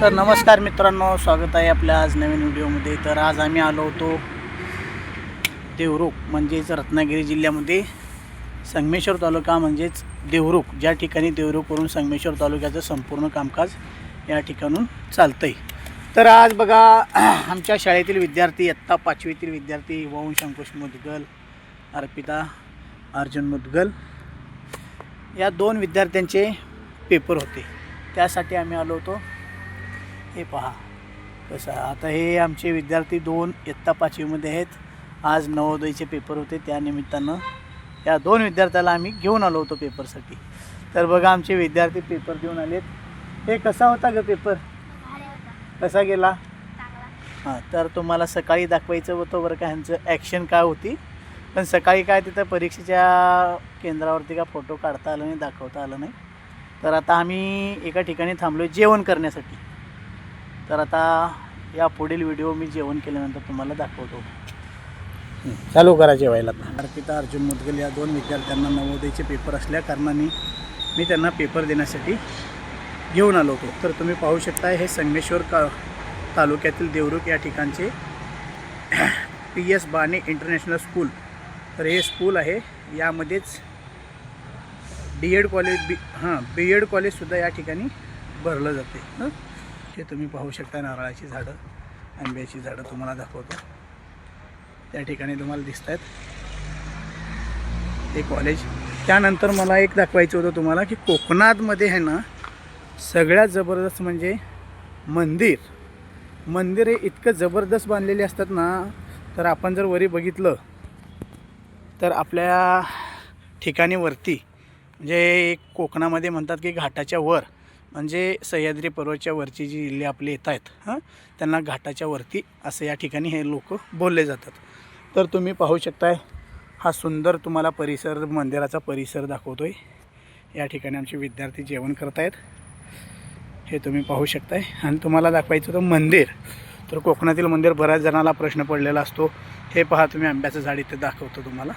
तर नमस्कार मित्रांनो स्वागत आहे आपल्या आज नवीन व्हिडिओमध्ये. तर आज आम्ही आलो होतो देवरुख म्हणजेच रत्नागिरी जिल्ह्यामध्ये. संगमेश्वर तालुका म्हणजेच देवरुख ज्या ठिकाणी देवरुखवरून संगमेश्वर तालुक्याचं संपूर्ण कामकाज या ठिकाणून चालतं आहे तर आज बघा आमच्या शाळेतील विद्यार्थी आत्ता पाचवीतील विद्यार्थी वंश अंकुश मुदगल अर्पिता अर्जुन मुदगल या दोन विद्यार्थ्यांचे पेपर होते. त्यासाठी आम्ही आलो होतो. हे पहा. कसं. आता हे आमचे विद्यार्थी दोन इयत्ता पाचवीमध्ये आहेत. आज नवोदयचे पेपर होते. त्यानिमित्तानं या दोन विद्यार्थ्याला आम्ही घेऊन आलो होतो पेपरसाठी. तर बघा आमचे विद्यार्थी पेपर देऊन आलेत. हे कसा होता ग पेपर? कसा गेला? हां तर तुम्हाला सकाळी दाखवायचं होतं बरं का ह्यांचं ॲक्शन काय होती. पण सकाळी काय तिथं परीक्षेच्या केंद्रावरती का फोटो काढता आलं नाही दाखवता आलं नाही. तर आता आम्ही एका ठिकाणी थांबलो जेवण करण्यासाठी. तर आता या पुढील व्हिडिओ मी जेवण केल्यानंतर तुम्हाला दाखवतो. चालू करा जेवायला. अर्पिता अर्जुन मुदगल या दोन विद्यार्थ्यांना नवोदयचे पेपर असल्या कारणाने मी त्यांना पेपर देण्यासाठी घेऊन आलो होतो. तर तुम्ही पाहू शकता हे संगमेश्वर का तालुक्यातील देवरुख या ठिकाणचे P S Bane international school तर हे स्कूल आहे. यामध्येच डी एड कॉलेज बी हां बी एड कॉलेजसुद्धा या ठिकाणी भरलं जाते. हे तुम्ही पाहू शकता नारळाची झाडं आंब्याची झाडं तुम्हाला दाखवतो. त्या ठिकाणी तुम्हाला दिसत आहेत हे कॉलेज त्यानंतर मला एक दाखवायचं होतं तुम्हाला की कोकणातमध्ये आहे ना सगळ्यात जबरदस्त म्हणजे मंदिर. मंदिर हे इतकं जबरदस्त बांधलेले असतात ना तर आपण जर वरी बघितलं तर आपल्या ठिकाणी वरती म्हणजे कोकणामध्ये म्हणतात की घाटाच्या वर म्हणजे सह्याद्री पर्वतच्या वरची जी जिल्हे आपले येत आहेत हां त्यांना घाटाच्या वरती असं या ठिकाणी हे लोक बोलले जातात. तर तुम्ही पाहू शकताय हा सुंदर तुम्हाला परिसर मंदिराचा परिसर दाखवतो आहे या ठिकाणी आमचे विद्यार्थी जेवण करत आहेत हे तुम्ही पाहू शकताय. आणि तुम्हाला दाखवायचं होतं मंदिर. तर कोकणातील मंदिर बऱ्याच जणाला प्रश्न पडलेला असतो. हे पहा तुम्ही आंब्याचं झाड इथे दाखवतो तुम्हाला.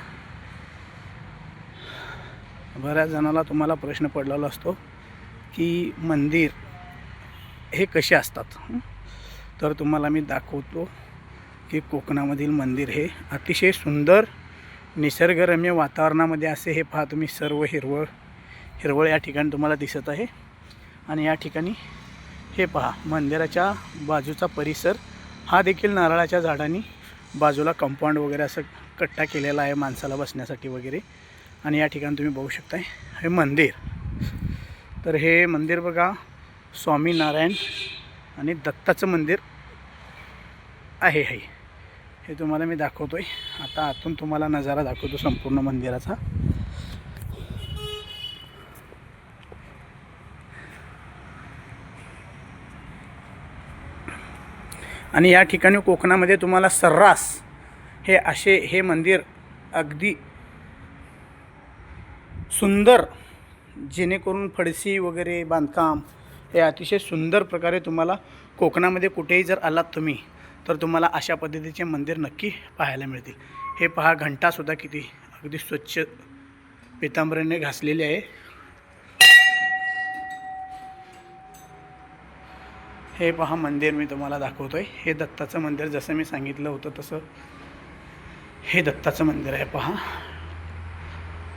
बऱ्याच जणाला तुम्हाला प्रश्न पडलेला असतो. की मंदिर हे कसे असतात? तर तुम्हाला मी दाखवतो की कोकणामधील मंदिर हे अतिशय सुंदर निसर्गरम्य वातावरणामध्ये असे हे पहा तुम्ही सर्व हिरवळ हिरवळ या ठिकाणी तुम्हाला दिसत आहे. आणि या ठिकाणी हे पहा मंदिराच्या बाजूचा परिसर हा देखील नारळाच्या झाडांनी बाजूला कंपाऊंड वगैरे असं कट्टा केलेला आहे माणसाला बसण्यासाठी वगैरे. आणि या ठिकाणी तुम्ही बघू शकताय हे मंदिर. तर हे मंदिर बघा स्वामीनारायण आणि दत्ताचं मंदिर आहे हे. हे तुम्हाला मी दाखवतो आहे आता आतून तुम्हाला नजारा दाखवतो संपूर्ण मंदिराचा. आणि या ठिकाणी कोकणामध्ये तुम्हाला सर्रास हे असे हे मंदिर अगदी सुंदर जेणेकरून फडसी वगैरे बांधकाम हे अतिशय सुंदर प्रकारे तुम्हाला कोकणामध्ये कुठेही जर आलात तुम्ही तर तुम्हाला अशा पद्धतीचे मंदिर नक्की पाहायला मिळतील. हे पहा घंटासुद्धा किती अगदी स्वच्छ पितांबरीने घासलेले आहे. हे पहा मंदिर मी तुम्हाला दाखवतो आहे हे दत्ताचं मंदिर जसं मी सांगितलं होतं तसं हे दत्ताचं मंदिर आहे पहा.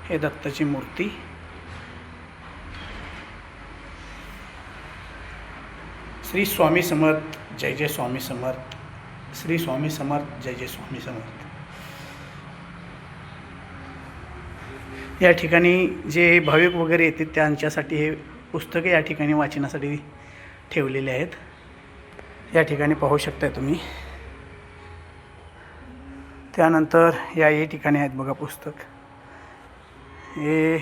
हे दत्ताची मूर्ती. श्री स्वामी समर्थ जय जय स्वामी समर्थ श्री स्वामी समर्थ जय जय स्वामी समर्थ. या ठिकाणी जे भाविक वगैरे येते त्यांच्यासाठी हे पुस्तके या ठिकाणी वाचनासाठी ठेवलेले आहेत. या ठिकाणी पाहू शकताय तुम्ही. त्यानंतर या या ठिकाणी आहेत बघा पुस्तक. हे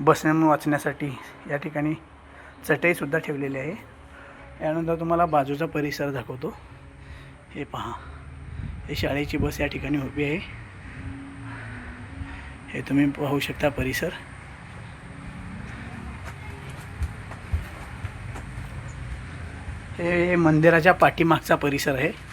बसण्यामुळे वाचण्यासाठी या ठिकाणी चटईसुद्धा ठेवलेली आहे. यानंतर तुम्हाला बाजूचा परिसर दाखवतो. हे पहा. हे शाळेची बस या ठिकाणी उभी आहे. हे तुम्ही पाहू शकता परिसर. हे मंदिराच्या पाठीमागचा परिसर आहे.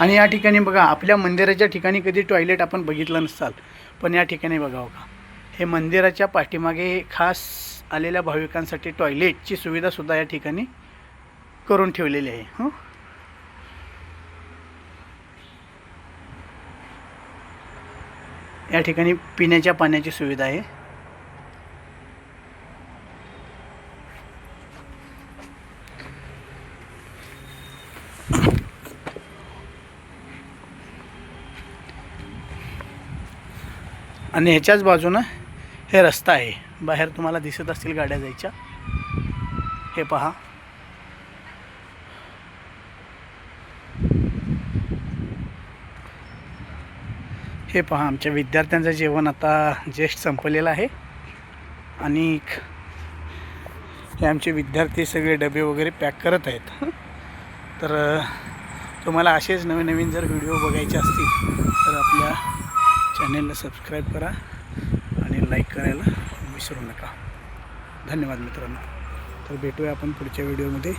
आणि या ठिकाणी बघा आपल्या मंदिराच्या ठिकाणी कधी टॉयलेट आपण बघितलं नसाल पण या ठिकाणी बघा हो बघा हे मंदिराच्या पाठीमागे खास आलेल्या भाविकांसाठी टॉयलेटची सुविधासुद्धा या ठिकाणी करून ठेवलेली आहे. हं? या ठिकाणी पिण्याच्या पाण्याची सुविधा आहे. आणि ह्याच्याच बाजूनं हे रस्ता आहे. बाहेर तुम्हाला दिसत असतील गाड्या जायच्या. हे पहा. हे पहा आमच्या विद्यार्थ्यांचं जेवण आता जेष्ठ संपलेलं आहे. आणि हे आमचे विद्यार्थी सगळे डबे वगैरे पॅक करत आहेत. तर तुम्हाला असेच नवीन नवीन जर व्हिडिओ बघायचे असतील तर आपल्या चॅनेलला सबस्क्राईब करा आणि लाईक करायला विसरू नका. धन्यवाद मित्रांनो. तर भेटूया आपण पुढच्या व्हिडिओमध्ये.